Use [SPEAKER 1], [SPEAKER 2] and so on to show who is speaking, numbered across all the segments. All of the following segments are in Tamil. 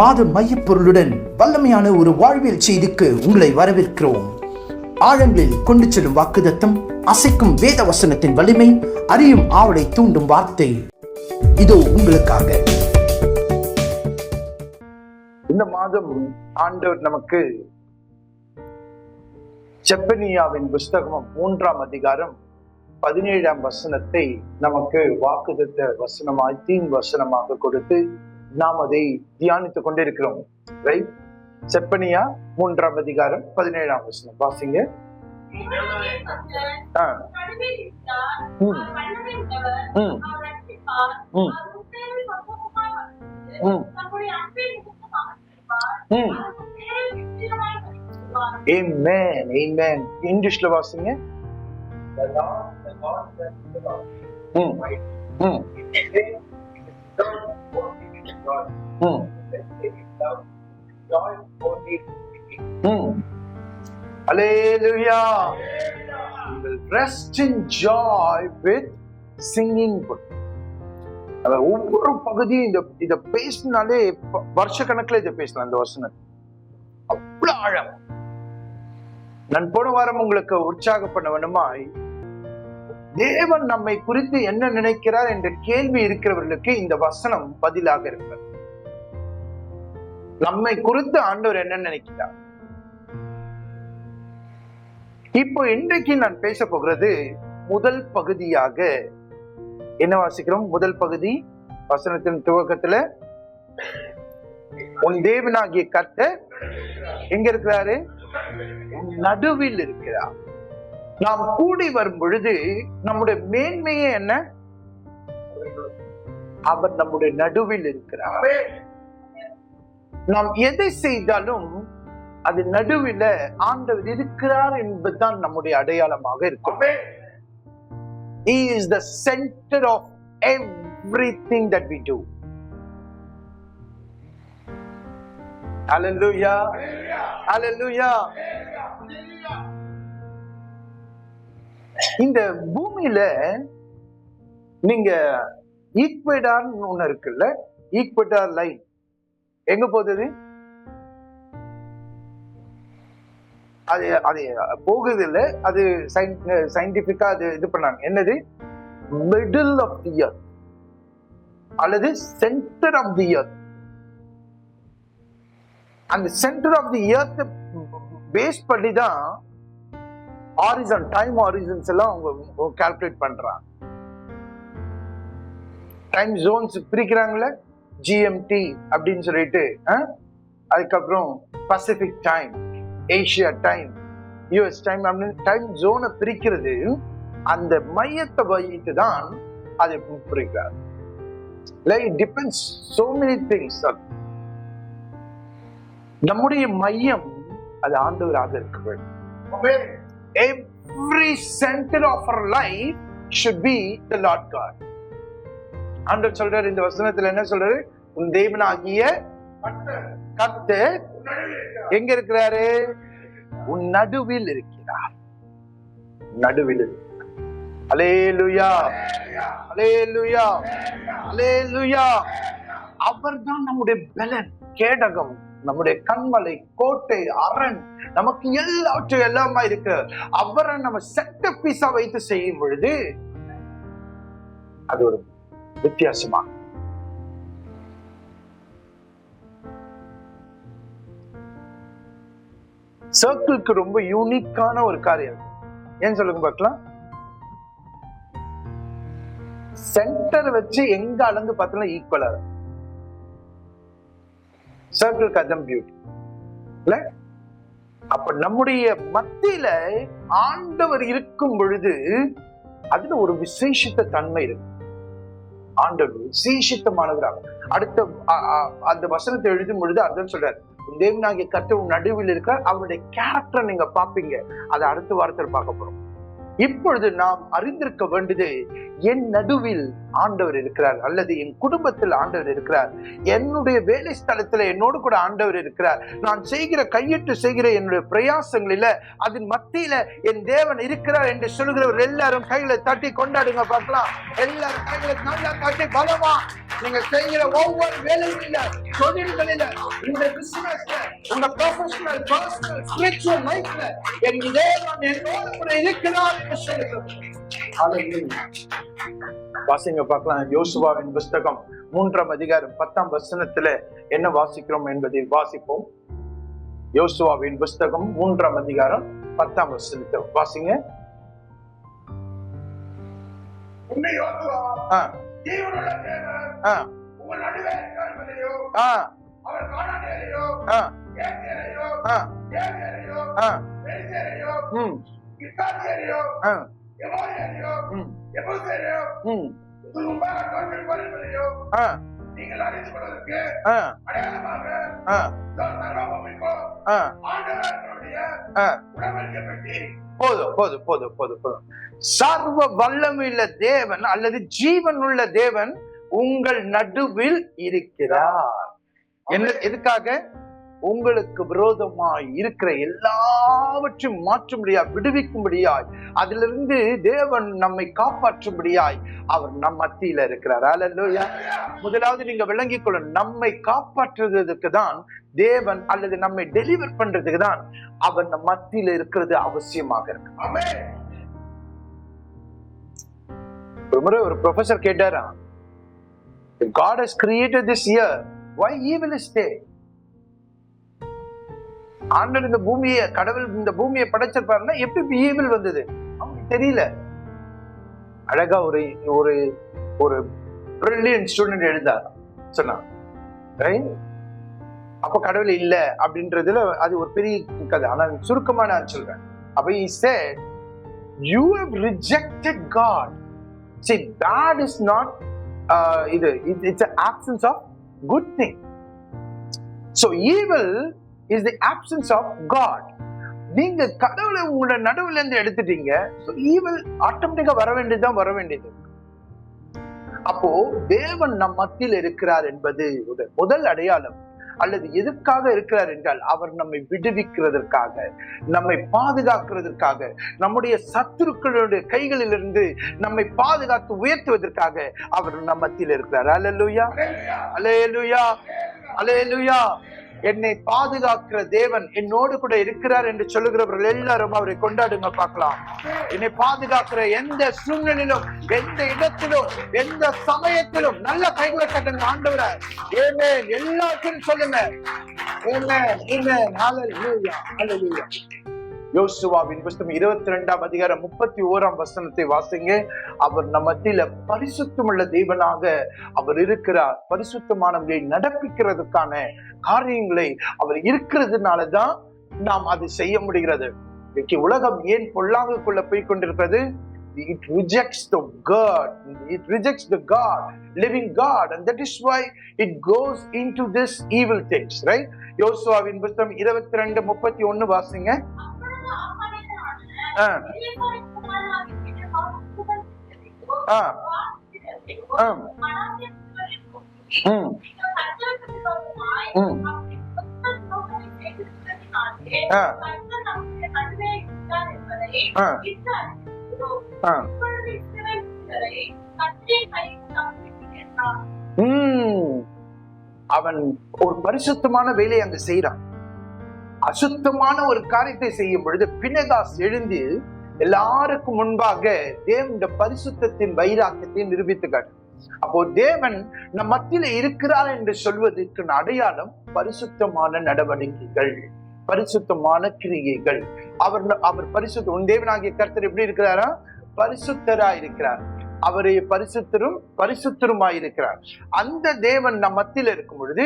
[SPEAKER 1] மாத மையப்பொருளுடன் வல்லமையான ஒரு வாழ்வியல் செய்திக்கு உங்களை வரவேற்கிறோம். ஆழங்களில் கொண்டு செல்லும் வாக்குதத்தம் அசைக்கும் வேத வசனத்தின் வலிமை அறியும் ஆவலை தூண்டும் வார்த்தை. இதோ உங்களுக்காக.
[SPEAKER 2] இந்த மாதம் ஆண்டவர் நமக்கு செப்பனியாவின் புஸ்தகம் மூன்றாம் அதிகாரம் பதினேழாம் வசனத்தை நமக்கு வாக்குதத்த வசனமாய் தீன் வசனமாக கொடுத்து நாம் அதை தியானித்துக் கொண்டிருக்கிறோம். ரைட் செப்பனியா மூன்றாம் அதிகாரம் பதினேழாம் வசனம். வாசிங்க. Amen, amen. இங்கிலீஷ்ல வாசிங்க. ம், ம், ம், ம். Hallelujah. We will rest in joy with singing good. அத ஒவ்வொரு பகுதியும் இந்த இத பேசினாலே வருஷ கணக்குல இதை பேசலாம் இந்த வசனம் அவ்வளவு ஆழம் நான் போன வாரம் உங்களுக்கு உற்சாகம் பண்ண வேணுமா தேவன் நம்மை குறித்து என்ன நினைக்கிறார் என்ற கேள்வி இருக்கிறவர்களுக்கு இந்த வசனம் பதிலாக இருக்கிறது. நம்மை குறித்து ஆண்டவர் என்ன நினைக்கிறார்? இப்போ இன்றைக்கு நான் பேச போகிறது முதல் பகுதியாக என்ன வாசிக்கிறோம்? முதல் பகுதி வசனத்தின் துவக்கத்துல உன் தேவனாகிய கத்த எங்க இருக்கிறாரு? நடுவில் இருக்கிறார். நாம் கூடி வரும் பொழுது நம்முடைய மேன்மையே என்ன அவர் நம்முடைய நடுவில் இருக்கிறார் நாம் எதை செய்தாலும் அது நடுவில் ஆண்டவர் இருக்கிறார் என்பதுதான் நம்முடைய அடையாளமாக இருக்கும் He is the center of everything that we do. Hallelujah. Hallelujah. இந்த பூமியில நீங்க ஈக்வெடார் ஒண்ணு இருக்குல்ல ஈக்வெடார் லைன் எங்க போகுது? அது அது போகுது இல்ல அது சயின்டிபிக்கா அது இது பண்ணாங்க. என்னது? மிடில் ஆஃப் தி இயர் அல்லது சென்டர் ஆஃப் தி இயர் அந்த centre of the earth base பண்ணி தான் ஆரிசன் டைம் ஆரிசன்ஸ் எல்லாம் அவங்க கால்குலேட் பண்றாங்க. Time zones பிரிக்கிறாங்களே? ஜிஎம்டி அப்படின்னு சொல்லிட்டு அதுக்கப்புறம் Pacific time Asia time US time அப்படின்னு டைம் ஜோனை பிரிக்கிறது அந்த மையத்தை வைத்து தான் அதை பிரிக்கிறார் like depends so many things நம்முடைய மையம் அது ஆண்டவராக இருக்க வேண்டும். Every centre of our life should be the Lord God ஆண்டவர் சொல்றாரு இந்த வசனத்துல என்ன சொல்றாரு? உன் தேவனாகிய கத்து எங்க இருக்கிறாரு? உன் நடுவில் இருக்கிறார். நடுவில் அலேலுயா அலேலுயா அலேலுயா அவர்தான் நம்முடைய பலன் கேடகம். நம்முடைய கண்மலை கோட்டை அரண் நமக்கு எல்லாவற்றையும் எல்லாமா இருக்கு. அவரை நம்ம செட்ட பீஸா வைத்து செய்யும் பொழுது அது ஒரு வித்தியாசமா சர்க்கிளுக்கு ரொம்ப யூனிக்கான ஒரு காரியம் ஏன் சொல்லுங்க பார்க்கலாம். சென்டர் வச்சு எங்க அளந்து பார்த்தோம்னா ஈக்குவலா சர்க்கிள் கதம் பியூட்டி இல்ல? அப்ப நம்முடைய மத்தியில ஆண்டவர் இருக்கும் பொழுது அதுல ஒரு விசேஷித்த தன்மை இருக்கு. ஆண்டவர் விசேஷித்தமானவராக அடுத்த அந்த வசனத்தை எழுதும் பொழுது அர்த்தம் சொல்றாரு. தேவனாகிய கத்தவு நடுவில் இருக்க அவருடைய கேரக்டர் நீங்க பாப்பீங்க அதை அடுத்த வாரத்தில் பார்க்க போறோம். இப்பொழுது நாம் அறிந்திருக்க வேண்டியது என் நடுவில் ஆண்டவர் இருக்கிறார். அல்லது என் குடும்பத்தில் ஆண்டவர் இருக்கிறார். என்னுடைய வேலை ஸ்தலத்தில் என்னோடு கூட ஆண்டவர் இருக்கிறார். நான் செய்கிற கையிட்டு செய்கிற என்னுடைய பிரயாசங்களில் அதன் மத்தியில என் தேவன் இருக்கிறார் என்று சொல்கிறவர் எல்லாரும் கையில தட்டி கொண்டாடுங்க பார்க்கலாம். எல்லாரும் கையில நல்லா தட்டி பலமா. நீங்க செய்கிற ஒவ்வொரு வேலைகளில தொழில்களில இந்த பிசினஸ்ல உங்க ப்ரொஃபஷனல் பர்சனல் ஸ்பிரிச்சுவல் லைஃப்ல என் தேவன் என்னோட கூட இருக்கிறார் என்று சொல்லுகிறது வாசிங்க பார்க்கலாம். யோசுவாவின் புஸ்தகம் மூன்றாம் அதிகாரம் பத்தாம் வசனத்துல என்ன வாசிக்கிறோம் என்பதை வாசிப்போம். யோசுவாவின் புஸ்தகம் மூன்றாம் அதிகாரம் பத்தாம் வசனத்தை வாசிங்க. ஆ, ஆ, ஆ, ஆ,
[SPEAKER 3] நீங்கள் அறிந்து கொள்வதற்கு அடையாளமாக
[SPEAKER 2] போதும் போதும் போதும் சர்வ வல்லமையுள்ள தேவன் அல்லது ஜீவன் உள்ள தேவன் உங்கள் நடுவில் இருக்கிறார். என்ன எதுக்காக? உங்களுக்கு விரோதமாய் இருக்கிற எல்லாவற்றையும் மாற்றும்படியாய் விடுவிக்கும்படியாய் அதிலிருந்து தேவன் நம்மை காப்பாற்றும்படியாய் அவர் நம் மத்தியில இருக்கிறார். அல்லா முதலாவது நீங்க விளங்கிக் கொள்ள நம்மை காப்பாற்றுவதற்கு தான் தேவன் அல்லது நம்மை டெலிவர் பண்றதுக்கு தான் அவர் நம் மத்தியில இருக்கிறது அவசியமாக இருக்கு. ஒரு முறை ஒரு ப்ரொஃபசர் கேட்டாரா God has created this year why evil is there? ஆண்டவர் இந்த பூமியை கடவுள் இந்த பூமியை படைச்சிருப்பாருன்னா எப்படி ஈவில் வந்தது? அவங்களுக்கு தெரியல. அழகா ஒரு ஒரு ஒரு பிரில்லியன் ஸ்டூடெண்ட் எழுந்தார் சொன்னான் அப்ப கடவுள் இல்ல அப்படின்றதுல அது ஒரு பெரிய கதை. ஆனா சுருக்கமா நான் சொல்றேன். அப்ப he said you have rejected God. See bad is not uh, இது it- it's an absence of good thing. So evil is the absence of God நீங்க கடவுளை உங்களோட நடுவுல இருந்து எடுத்துட்டீங்க so ஆட்டோமேட்டிக்கா வர வேண்டியதுதான் வர வேண்டியது. அப்போ தேவன் நம் மத்தியில் இருக்கிறார் என்பது ஒரு முதல் அடையாளம். அல்லது எதற்காக இருக்கிறார் என்றால் அவர் நம்மை விடுவிக்கிறதற்காக நம்மை பாதுகாக்கிறதற்காக நம்முடைய சத்துருக்களுடைய கைகளிலிருந்து நம்மை பாதுகாத்து உயர்த்துவதற்காக அவர் நம் மத்தியில் இருக்கிறார். அலலுயா அலேலுயா அலேலுயா என்னை பாதுகாக்கிற தேவன் என்னோடு கூட இருக்கிறார் என்று சொல்லுகிறவர்கள் எல்லாரும் அவரை கொண்டாடுங்க பார்க்கலாம் என்னை பாதுகாக்கிற எந்த சூழ்நிலையிலும் எந்த இடத்திலும் எந்த சமயத்திலும் நல்ல கைகளை கட்டுங்க ஆண்டவரை ஏமே எல்லாத்தையும் சொல்லுங்க Amen. Amen. Hallelujah. Hallelujah. யோசுவாவின் புஸ்தம் இருபத்தி ரெண்டாம் அதிகாரம் முப்பத்தி ஓராம் வசனத்தை வாசிங்க. அவர் நம்ம மத்தியில பரிசுத்தமுள்ள தேவனாக அவர் இருக்கிறார். பரிசுத்தமானவர்களை நடப்பிக்கிறதுக்கான காரியங்களை அவர் இருக்கிறதுனாலதான் நாம் அதை செய்ய முடிகிறது. இன்னைக்கு உலகம் ஏன் பொல்லாங்குக்குள்ள போய் கொண்டிருக்கிறது it rejects the God. It rejects the God living God and that is why it goes into this evil things right? யோசுவாவின் புஸ்தம் இருபத்தி ரெண்டு முப்பத்தி ஒண்ணு வாசிங்க. அவன் ஒரு பரிசுத்தமான வேலையை அங்க செய்யறான் அசுத்தமான ஒரு காரியத்தை செய்யும் பொழுது பினகாஸ் எழுந்து எல்லாருக்கும் முன்பாக தேவனுடைய பரிசுத்தத்தின் வைராக்கியத்தை நிரூபித்து காட்டு அப்போ தேவன் நம் மத்தியில இருக்கிறார் என்று சொல்வதற்கு அடையாளம் பரிசுத்தமான நடவடிக்கைகள் பரிசுத்தமான கிரியைகள். அவர் அவர் பரிசுத்த உன் தேவனாகிய கர்த்தர் எப்படி இருக்கிறாரா? பரிசுத்தரா இருக்கிறார் அவரை பரிசுத்தரும் பரிசுத்தருமாய் இருக்கிறார் அந்த தேவன் நம் மத்தியில இருக்கும் பொழுது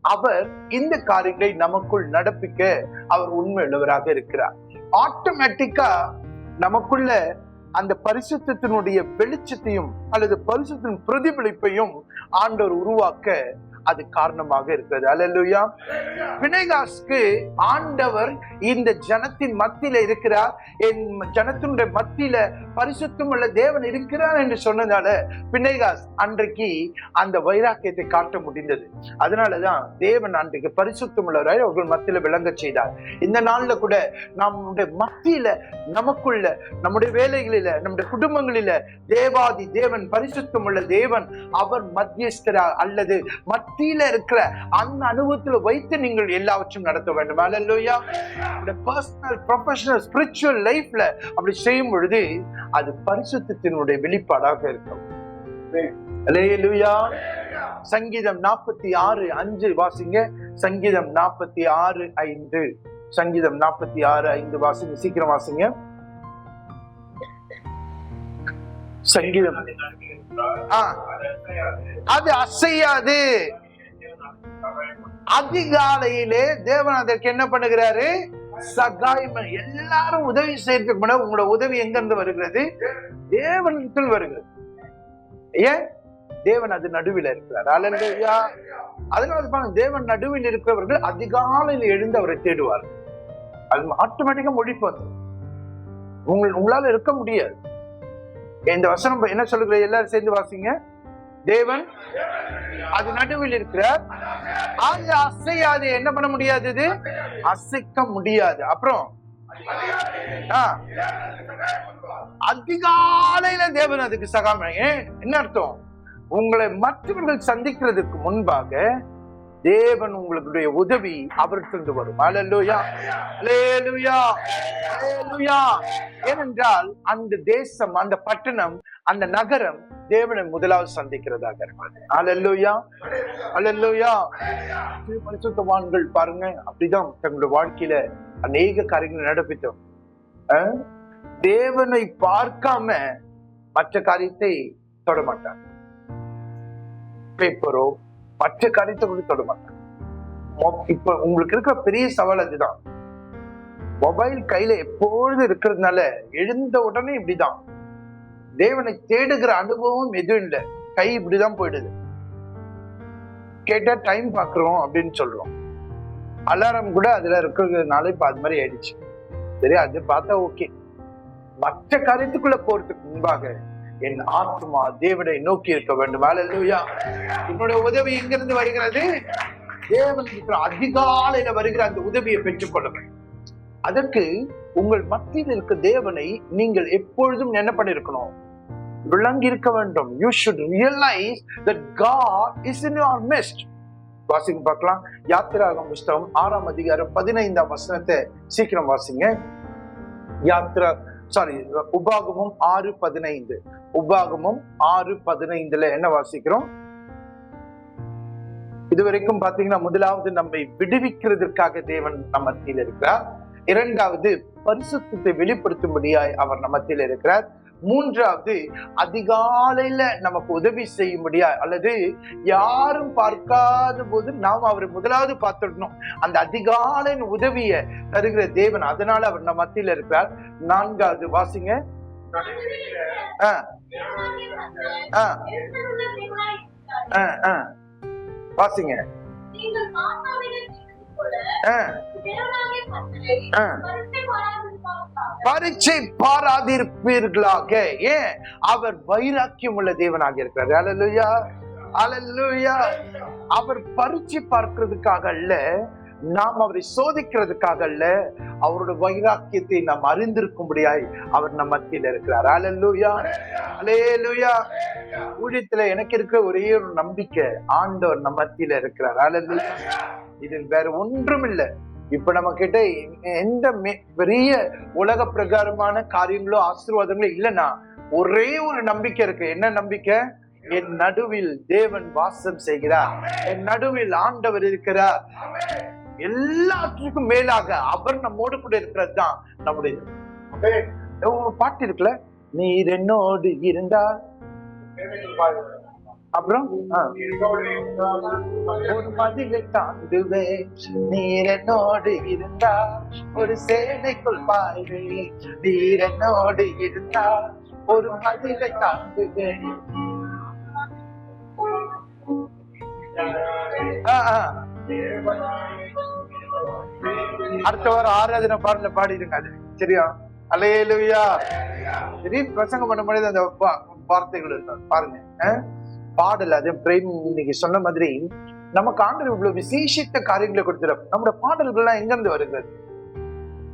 [SPEAKER 2] அவர் இந்த காரியங்களை நமக்குள் நடப்பிக்க அவர் உண்மை உள்ளவராக இருக்கிறார். ஆட்டோமேட்டிக்கா நமக்குள்ள அந்த பரிசுத்தத்தினுடைய வெளிச்சத்தையும் அல்லது பரிசுத்தின் பிரதிபலிப்பையும் ஆண்டவர் உருவாக்க அது காரணமாக இருக்கிறது. அல்லேலூயா பிணைகாஸ்க்கு ஆண்டவர் இந்த ஜனத்தின் மத்தியில இருக்கிறார். என் ஜனத்தினுடைய மத்தியில பரிசுத்தம் உள்ள தேவன் இருக்கிறார் என்று சொன்னதால பிணைகாஸ் அன்றைக்கு அந்த வைராக்கியத்தை காட்ட முடிந்தது. அதனாலதான் தேவன் அன்றைக்கு பரிசுத்தம் உள்ளவராய் அவர்கள் மத்தியில விளங்க செய்தார். இந்த நாள்ல கூட நம்முடைய மத்தியில நமக்குள்ள நம்முடைய வேலைகளில நம்முடைய குடும்பங்களில தேவாதி தேவன் பரிசுத்தம் உள்ள தேவன் அவர் மத்தியஸ்தரா அல்லது மத்தியில இருக்கிற அந்த அனுபவத்துல வைத்து நீங்கள் எல்லாவற்றையும் நடத்த வேண்டும். அல்லையா பர்சனல் ப்ரொஃபஷனல் ஸ்பிரிச்சுவல் லைஃப்ல அப்படி செய்யும் பொழுது அது பரிசுத்தத்தினுடைய வெளிப்பாடாக இருக்கும். சங்கீதம் நாற்பத்தி ஆறு அஞ்சு வாசிங்க. சங்கீதம் நாற்பத்தி ஆறு ஐந்து. சங்கீதம் நாற்பத்தி ஆறு ஐந்து வாசிங்க. சீக்கிரம் வாசிங்க. சங்கீதம். ஆ, அது அசையாது. அதிகாலையிலே தேவன் அதற்கு என்ன பண்ணுகிறாரு? சகாயம் எல்லாரும் உதவி செய்யறதுக்கு முன்னாடி உங்களோட உதவி எங்கிருந்து வருகிறது? தேவனிடத்தில் வருகிறது. ஏன்? தேவன் அது நடுவில் இருக்கிறார். அல்லேலூயா அதனால பாருங்க தேவன் நடுவில் இருக்கிறவர்கள் அதிகாலையில் எழுந்து அவரை தேடுவார். அது ஆட்டோமேட்டிக்கா மொழிப்பு வந்து உங்கள் உங்களால இருக்க முடியாது. இந்த வசனம் என்ன சொல்லுகிற எல்லாரும் சேர்ந்து வாசிங்க. தேவன் அது நடுவில் இருக்கிறார் அது அசையாது என்ன பண்ண முடியாது இது? அசைக்க முடியாது. அப்புறம் ஆ, அதிகாலையில தேவன் அதுக்கு சகாம ஏன்? என்ன அர்த்தம்? உங்களை மற்றவர்கள் சந்திக்கிறதுக்கு முன்பாக தேவன் உங்களுடைய உதவி அவர்கிட்ட வரும். அல்லேலூயா அல்லேலூயா அல்லேலூயா ஏனென்றால் அந்த தேசம் அந்த பட்டணம் அந்த நகரம் தேவனை முதலாவது சந்திக்கிறதாக இருப்பாங்க அல்லேலூயா அல்லேலூயா. பரிசுத்தவான்கள் பாருங்க அப்படிதான் தங்களுடைய வாழ்க்கையில அநேக காரியங்களை நடப்பித்தோம் தேவனை பார்க்காம மற்ற காரியத்தை தொடமாட்டார் பேப்பரோ மற்ற காரியத்தை கூட தொடமாட்டார் மொ- இப்ப உங்களுக்கு இருக்கிற பெரிய சவால் அதுதான். மொபைல் கையில எப்பொழுது இருக்கிறதுனால எழுந்த உடனே இப்படிதான். தேவனை தேடுகிற அனுபவம் எதுவும் இல்லை. கை இப்படிதான் போயிடுது. கேட்டா டைம் பாக்குறோம் அப்படின்னு சொல்றோம். அலாரம் கூட அதுல இருக்கிறதுனால இப்ப அது மாதிரி ஆயிடுச்சு. சரி அது பார்த்தா ஓகே மற்ற காரியத்துக்குள்ள போறதுக்கு முன்பாக என் ஆத்மா தேவனை நோக்கி இருக்க வேண்டும். அல்லேலூயா என்னுடைய உதவி எங்கிருந்து வருகிறது? தேவன் இருக்கிற அதிகாலையில வருகிற அந்த உதவியை பெற்றுக் கொள்ளுங்கள் அதற்கு உங்கள் மத்தியில் இருக்க தேவனை நீங்கள் எப்பொழுதும் என்ன பண்ணிருக்கணும் விளங்கி இருக்க வேண்டும். You should realise that God is in your midst வாசிங்க பார்க்கலாம். யாத்திராகம் புஸ்தகம் ஆறாம் அதிகாரம் பதினைந்தாம் வசனத்தை சீக்கிரம் வாசிங்க. யாத்ரா சாரி உபாகமும் ஆறு பதினைந்து. உபாகமும் ஆறு பதினைந்துல என்ன வாசிக்கிறோம்? இதுவரைக்கும் பாத்தீங்கன்னா முதலாவது நம்மை விடுவிக்கிறதுக்காக தேவன் நம்ம மத்தியில் இருக்கிறார். இரண்டாவது பரிசுத்தத்தை வெளிப்படுத்தும்படியாய் அவர் நமத்தில் இருக்கிறார். மூன்றாவது அதிகாலையில நமக்கு உதவி செய்யும்படியா? அல்லது யாரும் பார்க்காத போது நாம் அவரை முதலாவது பார்த்துடணும். அந்த அதிகாலையின் உதவியை தருகிற தேவன் அதனால அவர் நம்ம மத்தியில இருக்கிறார் நான்காவது வாசிங்க. ஆ. ஆ. ஆ ஆ. வாசிங்க. பரீட்சை பாராதிருப்பீர்களாக. ஏன்? அவர் வைராக்கியம் உள்ள தேவனாக இருக்கிறார். அலல்லுயா அல்லேலூயா அவர் பரீட்சை பார்க்கிறதுக்காக அல்ல நாம் அவரை சோதிக்கிறதுக்காக அல்ல அவரோட வைராக்கியத்தை நாம் அறிந்திருக்கும்படியாய் அவர் நம் மத்தியில் இருக்கிறார். அலல்லுயா அலேலுயா ஊழியத்துல எனக்கு இருக்கிற ஒரே ஒரு நம்பிக்கை ஆண்டவர் நம் மத்தியில இருக்கிறார். அலல்லுயா இது வேற ஒன்றும் இல்லை இப்ப நம்ம கிட்ட எந்த மே- பெரிய உலக பிரகாரமான காரியங்களோ ஆசீர்வாதங்களோ இல்லைன்னா ஒரே ஒரு நம்பிக்கை இருக்கு. என்ன நம்பிக்கை? என் நடுவில் தேவன் வாசம் செய்கிறார். என் நடுவில் ஆண்டவர் இருக்கிறார். எல்லாற்றுக்கும் மேலாக அவர் நம்மோடு கூட இருக்கிறது தான் நம்முடைய ஒரு பாட்டு இருக்குல்ல? நீர் என்னோடு இருந்தால். அப்புறம் ஒரு மதிலை தாண்டுவேன் நீர் இருந்தா ஒரு சேனைக்குள் பாய்வேன் நீர் இருந்தா ஒரு மதிலை தாண்டுவேன் அடுத்த வாரம் ஆராதனை பாடல பாடிடுங்க அது. சரியா? அலையலுயா திடீர்னு பிரசங்கம் பண்ணும்போது அந்த வார்த்தைகள் இருக்கும் பாருங்க பாடல் அது பிரேம் இன்னைக்கு சொன்ன மாதிரி நமக்கு ஆண்டவர் இவ்வளவு விசேஷித்த காரியங்களை கொடுத்துரும் நம்முடைய பாடல்கள்லாம் எங்கிருந்து வருகிறது?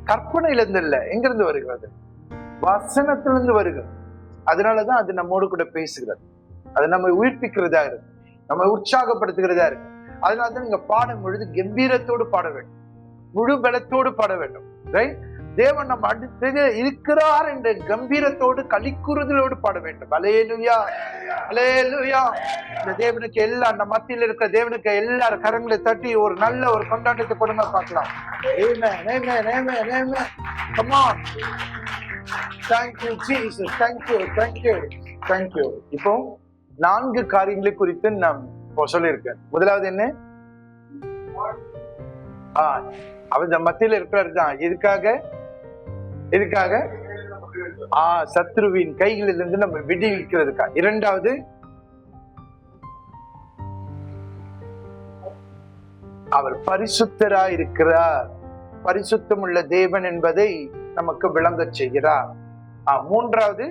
[SPEAKER 2] கற்பனையில இருந்து இல்ல எங்க இருந்து வருகிறது? வசனத்திலிருந்து வருகிறது. அதனாலதான் அது நம்மோடு கூட பேசுகிறது. அது நம்ம உயிர்ப்பிக்கிறதா இருக்கு நம்ம உற்சாகப்படுத்துகிறதா இருக்கு அதனாலதான் நீங்க பாடும் பொழுது கம்பீரத்தோடு பாட வேண்டும். முழு பலத்தோடு பாட வேண்டும். ரைட் தேவன் நம்ம அடுத்தது இருக்கிறார் என்ற கம்பீரத்தோடு களிக்குறுதலோடு பாட வேண்டும். அலேலுயா அலேலுயா இந்த தேவனுக்கு எல்லா அந்த மத்தியில் இருக்கிற தேவனுக்கு எல்லாரும் கரங்களை தட்டி ஒரு நல்ல ஒரு கொண்டாட்டத்தை கொடுங்க பார்க்கலாம். Amen, amen, amen, amen. Come on. Thank you, Jesus. Thank இப்போ நான்கு காரியங்களை குறித்து நான் இப்போ சொல்லியிருக்கேன். முதலாவது என்ன? ஆ அவன் மத்தியில் இருக்கிறார் தான் எதுக்காக எதுக்காக? ஆ சத்ருவின் கைகளிலிருந்து நம்ம விடுவிக்கிறதுக்கா இரண்டாவது அவர் பரிசுத்தரா இருக்கிறார் பரிசுத்தம் உள்ள தேவன் என்பதை நமக்கு விளங்க செய்கிறார். மூன்றாவது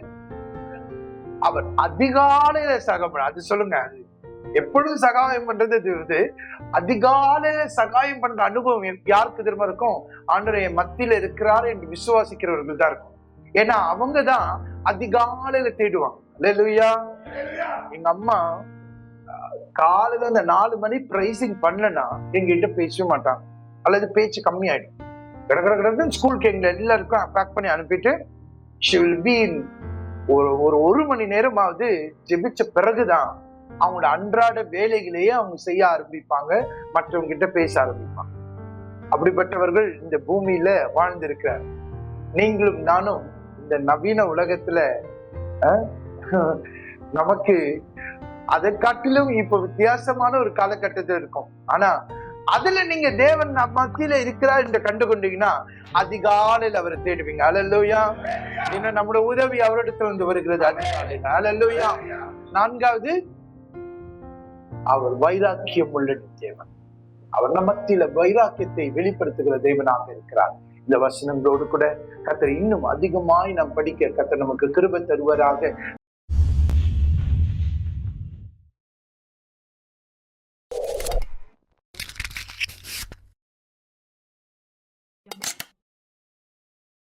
[SPEAKER 2] அவர் அதிகாலையில சகம் அது சொல்லுங்க. எப்பொழுதும் சகாயம் பண்றது? அதிகாலையில சகாயம் பண்ற அனுபவம் யாருக்கு திரும்ப இருக்கும்? ஆண்டவர் என் மத்தியில இருக்கிறார் என்று விசுவாசிக்கிறவர்கள் தான் இருக்கும். ஏன்னா அவங்க தான் அதிகாலையில தேடுவாங்க. அல்லேலூயா. எங்க அம்மா காலையில அந்த நாலு மணி பிரைசிங் பண்ணலன்னா எங்ககிட்ட பேசவே மாட்டாங்க. அல்லது பேச்சு கம்மியாயிடும். கட கட கடன்னு ஸ்கூலுக்கு எங்களை எல்லாருக்கும் பேக் பண்ணி அனுப்பிட்டு will be in ஒரு ஒரு ஒரு மணி நேரமாவது ஜெபிச்ச பிறகுதான் அவங்களோட அன்றாட வேலைகளையே அவங்க செய்ய ஆரம்பிப்பாங்க மற்றவங்க கிட்ட பேச ஆரம்பிப்பாங்க. அப்படிப்பட்டவர்கள் இந்த பூமியில வாழ்ந்திருக்கிறார். நீங்களும் நானும் இந்த நவீன உலகத்துல நமக்கு அதை காட்டிலும் இப்ப வித்தியாசமான ஒரு காலகட்டத்தில் இருக்கும். ஆனா அதுல நீங்க தேவன் மத்தியில இருக்கிறார் என்று கண்டு கொண்டீங்கன்னா அதிகாலையில் அவரை தேடுவீங்க. அலல்லோயா ஏன்னா நம்மளோட உதவி அவரிடத்துல இருந்து வருகிறது. அதிகாலையில். அலல்லோயா நான்காவது அவர் வைராக்கியம் உள்ள தேவன். அவர் நமத்தில வைராக்கியத்தை வெளிப்படுத்துகிற தேவனாக இருக்கிறார். இந்த வசனங்களோடு கூட கத்தர் இன்னும் அதிகமாய் நாம் படிக்க கத்தர் நமக்கு கிருப தருவராக.